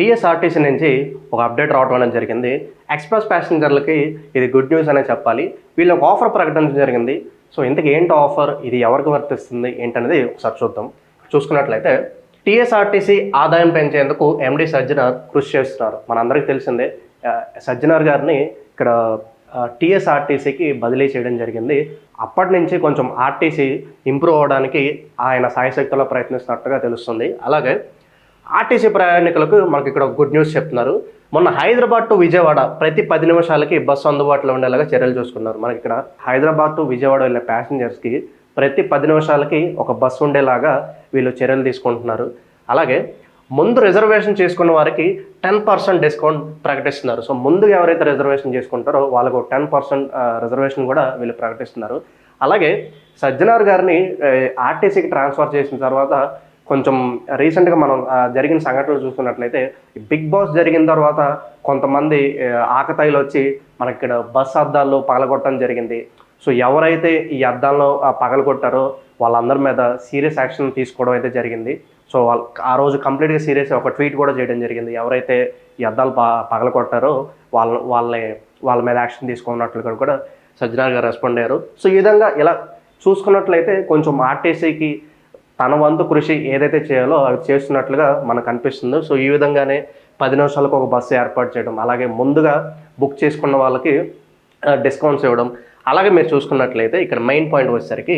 TSRTC నుంచి ఒక update రావడం అనేది జరిగింది. ఎక్స్ప్రెస్ ప్యాసింజర్లకి ఇది గుడ్ న్యూస్ అనే చెప్పాలి. వీళ్ళు ఒక ఆఫర్ ప్రకటించడం జరిగింది. సో ఇంతకు ఏంటి ఆఫర్? ఇది ఎవరికి వర్తిస్తుంది? ఏంటనేది ఒకసారి చూద్దాం. చూసుకున్నట్లయితే టీఎస్ఆర్టీసీ ఆదాయం పెంచేందుకు ఎండి సజ్జనార్ కృషి చేస్తున్నారు. మనందరికీ తెలిసిందే సజ్జనార్ గారిని ఇక్కడ టీఎస్ఆర్టీసీకి బదిలీ చేయడం జరిగింది. అప్పటి నుంచి కొంచెం ఆర్టీసీ ఇంప్రూవ్ అవ్వడానికి ఆయన సాయశక్తిలో ప్రయత్నిస్తున్నట్టుగా తెలుస్తుంది. అలాగే ఆర్టీసీ ప్రయాణికులకు మనకి ఇక్కడ గుడ్ న్యూస్ చెప్తున్నారు. మొన్న హైదరాబాద్ టు విజయవాడ ప్రతి పది నిమిషాలకి బస్సు అందుబాటులో ఉండేలాగా చర్యలు చూసుకున్నారు. మనకి ఇక్కడ హైదరాబాద్ టు విజయవాడ వెళ్ళే ప్యాసింజర్స్కి ప్రతి పది నిమిషాలకి ఒక బస్సు ఉండేలాగా వీళ్ళు చర్యలు తీసుకుంటున్నారు. అలాగే ముందు రిజర్వేషన్ చేసుకున్న వారికి టెన్ పర్సెంట్ డిస్కౌంట్ ప్రకటిస్తున్నారు. సో ముందుగా ఎవరైతే రిజర్వేషన్ చేసుకుంటారో వాళ్ళకు టెన్ పర్సెంట్ రిజర్వేషన్ కూడా వీళ్ళు ప్రకటిస్తున్నారు. అలాగే సజ్జనార్ గారిని ఆర్టీసీకి ట్రాన్స్ఫర్ చేసిన తర్వాత కొంచెం రీసెంట్గా మనం జరిగిన సంఘటనలు చూసుకున్నట్లయితే బిగ్ బాస్ జరిగిన తర్వాత కొంతమంది ఆకతాయిలు వచ్చి మనకి ఇక్కడ బస్ అద్దాల్లో పగలగొట్టడం జరిగింది. సో ఎవరైతే ఈ అద్దాల్లో పగలగొట్టారో వాళ్ళందరి మీద సీరియస్ యాక్షన్ తీసుకోవడం అయితే జరిగింది. సో వాళ్ళు ఆ రోజు కంప్లీట్గా సీరియస్ ఒక ట్వీట్ కూడా చేయడం జరిగింది. ఎవరైతే ఈ అద్దాలు ప పగలగొట్టారో వాళ్ళ వాళ్ళని వాళ్ళ మీద యాక్షన్ తీసుకున్నట్లుగా కూడా సజ్జనార్ గారు రెస్పాండ్ అయ్యారు. సో ఈ విధంగా ఇలా చూసుకున్నట్లయితే కొంచెం ఆర్టీసీకి తన వంతు కృషి ఏదైతే చేయాలో అది చేస్తున్నట్లుగా మనకు అనిపిస్తుంది. సో ఈ విధంగానే పది నిమిషాలకు ఒక బస్సు ఏర్పాటు చేయడం అలాగే ముందుగా బుక్ చేసుకున్న వాళ్ళకి డిస్కౌంట్స్ ఇవ్వడం. అలాగే మీరు చూసుకున్నట్లయితే ఇక్కడ మెయిన్ పాయింట్ వచ్చేసరికి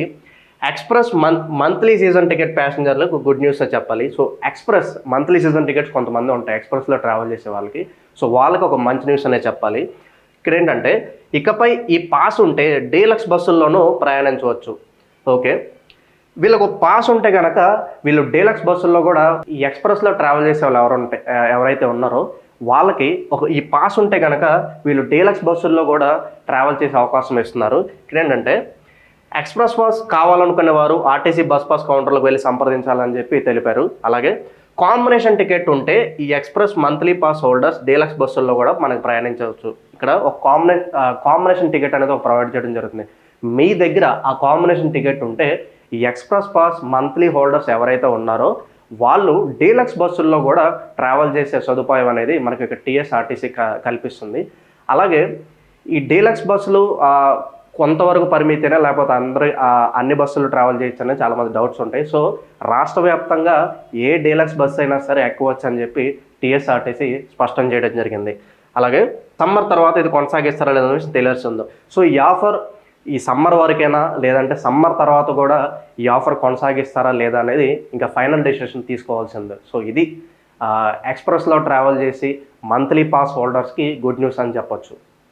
express month monthly season ticket ప్యాసింజర్లకు good news చెప్పాలి. So express monthly season tickets కొంతమంది ఉంటాయి. ఎక్స్ప్రెస్లో ట్రావెల్ చేసే వాళ్ళకి. సో వాళ్ళకి ఒక మంచి న్యూస్ అనే చెప్పాలి. ఇక్కడ ఏంటంటే ఇకపై ఈ పాస్ ఉంటే డీలక్స్ బస్సుల్లోనూ ప్రయాణించవచ్చు. ఓకే? వీళ్ళకు పాస్ ఉంటే కనుక వీళ్ళు డీలక్స్ బస్సుల్లో కూడా ఈ ఎక్స్ప్రెస్లో ట్రావెల్ చేసే వాళ్ళు ఎవరుంటే ఎవరైతే ఉన్నారో వాళ్ళకి ఒక ఈ పాస్ ఉంటే కనుక వీళ్ళు డీలక్స్ బస్సుల్లో కూడా ట్రావెల్ చేసే అవకాశం ఇస్తున్నారు. ఇక్కడ ఏంటంటే ఎక్స్ప్రెస్ పాస్ కావాలనుకునే వారు ఆర్టీసీ బస్ పాస్ కౌంటర్లకు వెళ్ళి సంప్రదించాలని చెప్పి తెలిపారు. అలాగే కాంబినేషన్ టికెట్ ఉంటే ఈ express monthly pass holders deluxe బస్సుల్లో కూడా మనకు ప్రయాణించవచ్చు. ఇక్కడ ఒక కాంబినే కాంబినేషన్ టికెట్ అనేది ఒక ప్రొవైడ్ చేయడం జరుగుతుంది. మీ దగ్గర ఆ కాంబినేషన్ టికెట్ ఉంటే ఈ ఎక్స్ప్రెస్ పాస్ మంత్లీ హోల్డర్స్ ఎవరైతే ఉన్నారో వాళ్ళు డీలక్స్ బస్సుల్లో కూడా ట్రావెల్ చేసే సదుపాయం అనేది మనకి ఇక్కడ టీఎస్ఆర్టీసీ కల్పిస్తుంది. అలాగే ఈ డీలక్స్ బస్సులు కొంతవరకు పరిమితేనా లేకపోతే అందరి అన్ని బస్సులు ట్రావెల్ చేయొచ్చు అనేది చాలా మంది డౌట్స్ ఉంటాయి. సో రాష్ట్ర వ్యాప్తంగా ఏ డీలక్స్ బస్సు అయినా సరే ఎక్కవచ్చు అని చెప్పి టీఎస్ఆర్టీసీ స్పష్టం చేయడం జరిగింది. అలాగే సమ్మర్ తర్వాత ఇది కొనసాగిస్తారా లేదని తెలియాల్సి ఉందో సో ఈ ఆఫర్ ఈ సమ్మర్ వరకైనా లేదంటే సమ్మర్ తర్వాత కూడా ఈ ఆఫర్ కొనసాగిస్తారా లేదా అనేది ఇంకా ఫైనల్ డెసిషన్ తీసుకోవాల్సిందే. సో ఇది ఎక్స్ప్రెస్లో ట్రావెల్ చేసి మంత్లీ పాస్ హోల్డర్స్కి గుడ్ న్యూస్ అని చెప్పొచ్చు.